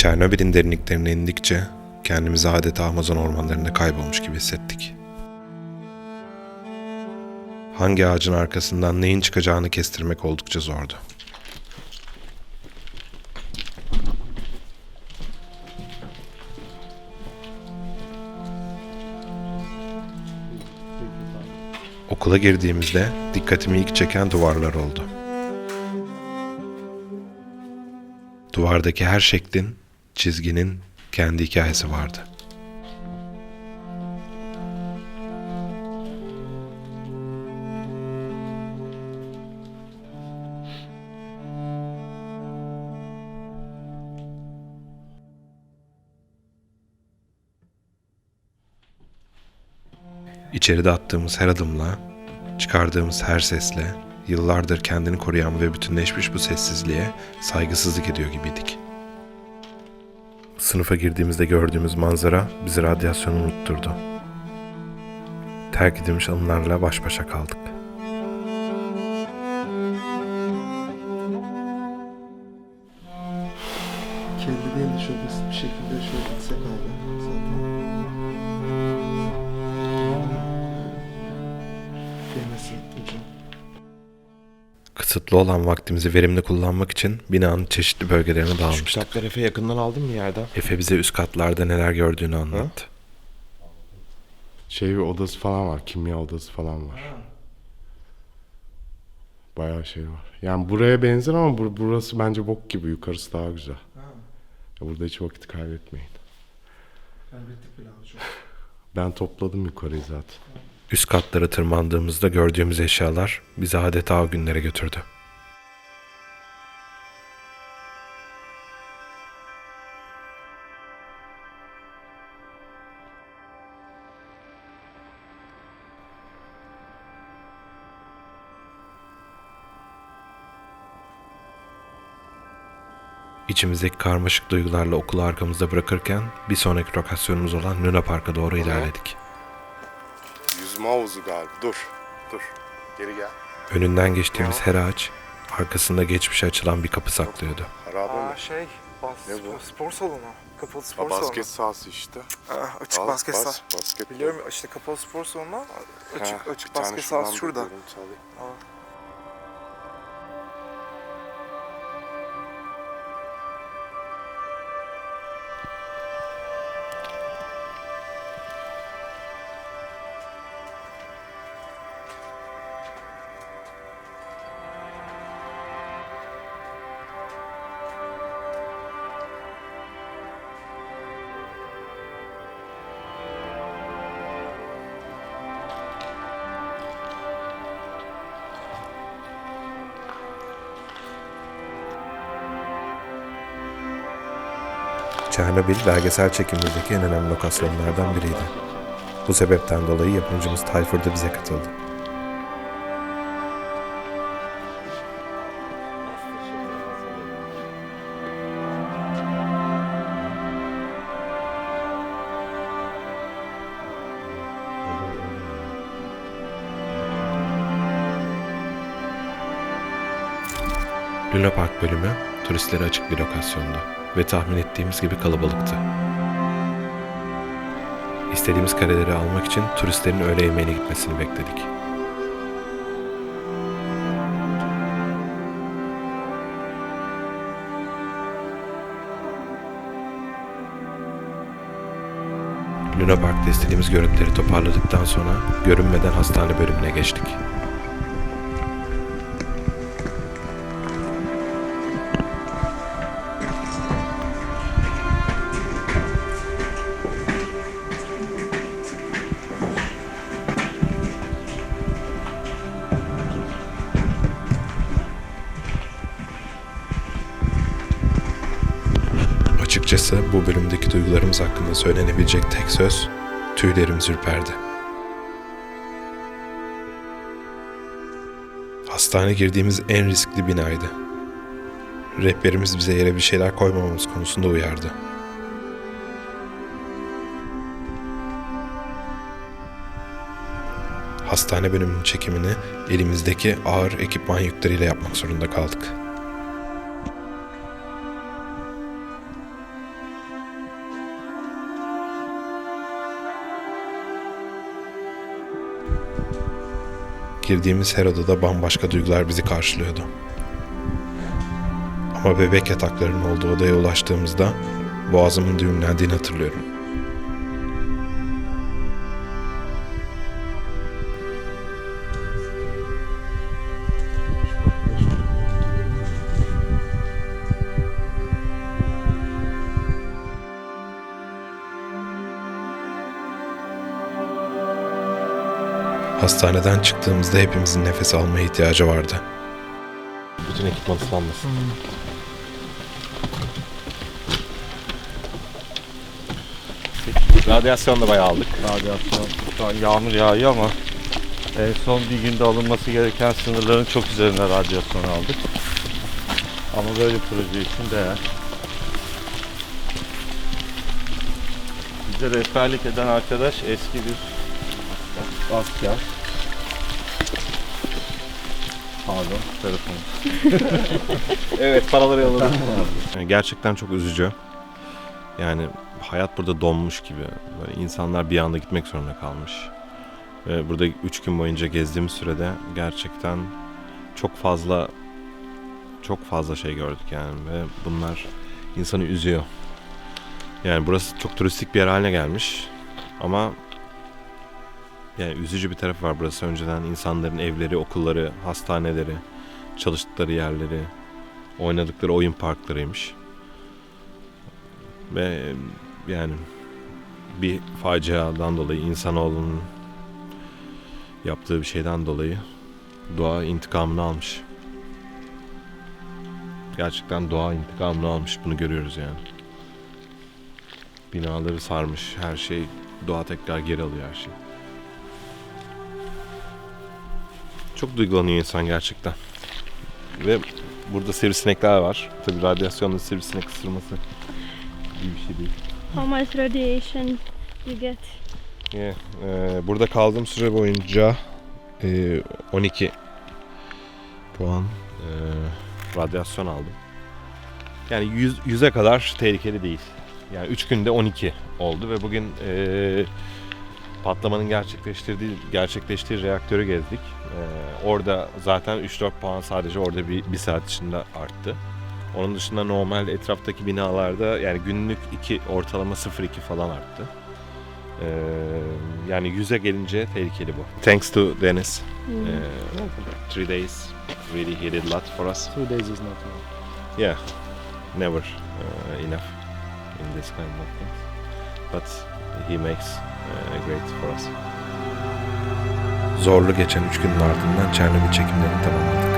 Çernobil'in derinliklerine indikçe kendimizi adeta Amazon ormanlarında kaybolmuş gibi hissettik. Hangi ağacın arkasından neyin çıkacağını kestirmek oldukça zordu. Okula girdiğimizde dikkatimi ilk çeken duvarlar oldu. Duvardaki her şeklin, çizginin kendi hikayesi vardı. İçeride attığımız her adımla, çıkardığımız her sesle, yıllardır kendini koruyan ve bütünleşmiş bu sessizliğe saygısızlık ediyor gibiydik. Sınıfa girdiğimizde gördüğümüz manzara bizi radyasyonu unutturdu. Terk edilmiş anılarla baş başa kaldık. Kendi değil de şöyle bir şekilde şöyle gitsek abi zaten. Değmesin hocam. Kısıtlı olan vaktimizi verimli kullanmak için binanın çeşitli bölgelerine Şu dağılmıştık. kitapları Efe yakından aldın mı yerden? Efe bize üst katlarda neler gördüğünü anlattı. Şey bir odası falan var. Kimya odası falan var. Bayağı şey var. Yani buraya benzer ama bur- burası bence bok gibi. Yukarısı daha güzel. Ya burada hiç vakit kaybetmeyin. Kaybettik bile abi çok. Ben topladım yukarıyı zaten. Üst katlara tırmandığımızda gördüğümüz eşyalar bizi adeta o günlere götürdü. İçimizdeki karmaşık duygularla okulu arkamızda bırakırken bir sonraki lokasyonumuz olan Luna Park'a doğru ilerledik. Havuzu galiba. Dur. Dur. Geri gel. Önünden geçtiğimiz her ağaç arkasında geçmişe açılan bir kapı saklıyordu. Harabe Aa mi? şey, bas, Ne bu? spor salonu. Kapalı spor Ha, basket sahası işte. salonu. Aa, açık Al, basket bas, sahası. Basket Biliyorum işte kapalı spor salonu, açık, Ha, açık bir tane basket sahası şurada. alayım. Çernobil belgesel çekimimizdeki en önemli lokasyonlardan biriydi. Bu sebepten dolayı yapımcımız Tayfur da bize katıldı. Luna Park bölümü turistlere açık bir lokasyondu ve tahmin ettiğimiz gibi kalabalıktı. İstediğimiz kareleri almak için turistlerin öğle yemeğine gitmesini bekledik. Luna Park'ta istediğimiz görüntüleri toparladıktan sonra görünmeden hastane bölümüne geçtik. Açıkçası bu bölümdeki duygularımız hakkında söylenebilecek tek söz tüylerim ürperdi. Hastane girdiğimiz en riskli binaydı. Rehberimiz bize yere bir şeyler koymamamız konusunda uyardı. Hastane bölümünün çekimini elimizdeki ağır ekipman yükleriyle yapmak zorunda kaldık. Girdiğimiz her odada bambaşka duygular bizi karşılıyordu. Ama bebek yataklarının olduğu odaya ulaştığımızda boğazımın düğümlendiğini hatırlıyorum. Hastaneden çıktığımızda hepimizin nefes almaya ihtiyacı vardı. Bütün ekipman ıslanmasın. Radyasyon da bayağı aldık. Radyasyon şu an yağmur yağıyor ama en son bir günde alınması gereken sınırların çok üzerinde radyasyon aldık. Ama böyle bir proje için değer. Bize rehberlik eden arkadaş eski bir asker. Pardon, telefon. Evet paraları yolladık. Yani gerçekten çok üzücü. Yani hayat burada donmuş gibi. Böyle insanlar bir anda gitmek zorunda kalmış. Ve burada 3 gün boyunca gezdiğimiz sürede gerçekten çok fazla çok fazla şey gördük yani ve bunlar insanı üzüyor. Yani burası çok turistik bir yer haline gelmiş ama yani üzücü bir tarafı var burası önceden insanların evleri, okulları, hastaneleri, çalıştıkları yerleri, oynadıkları oyun parklarıymış. Ve yani bir faciadan dolayı insanoğlunun yaptığı bir şeyden dolayı doğa intikamını almış. Gerçekten doğa intikamını almış bunu görüyoruz yani. Binaları sarmış her şey doğa tekrar geri alıyor her şeyi. Çok duygulanıyor insan gerçekten. Ve burada sivrisinekler var. Tabii radyasyonla sivrisinek ısırması iyi bir şey değil. How much radiation you get? Yeah, e, burada kaldığım süre boyunca e, 12 puan e, radyasyon aldım. Yani 100, 100'e kadar tehlikeli değil. Yani 3 günde 12 oldu ve bugün e, patlamanın gerçekleştirdiği gerçekleştiği reaktörü gezdik. E, orada zaten 3-4 puan sadece orada bir, bir saat içinde arttı. Onun dışında normal etraftaki binalarda yani günlük 2 ortalama 0.2 falan arttı. Ee, yani yüze gelince tehlikeli bu. Thanks to Dennis. Hmm. Uh, three days really he did a lot for us. Two days is not enough. Yeah, never uh, enough in this kind of things. But he makes great for us. Zorlu geçen üç günün ardından Çernobil çekimlerini tamamladık.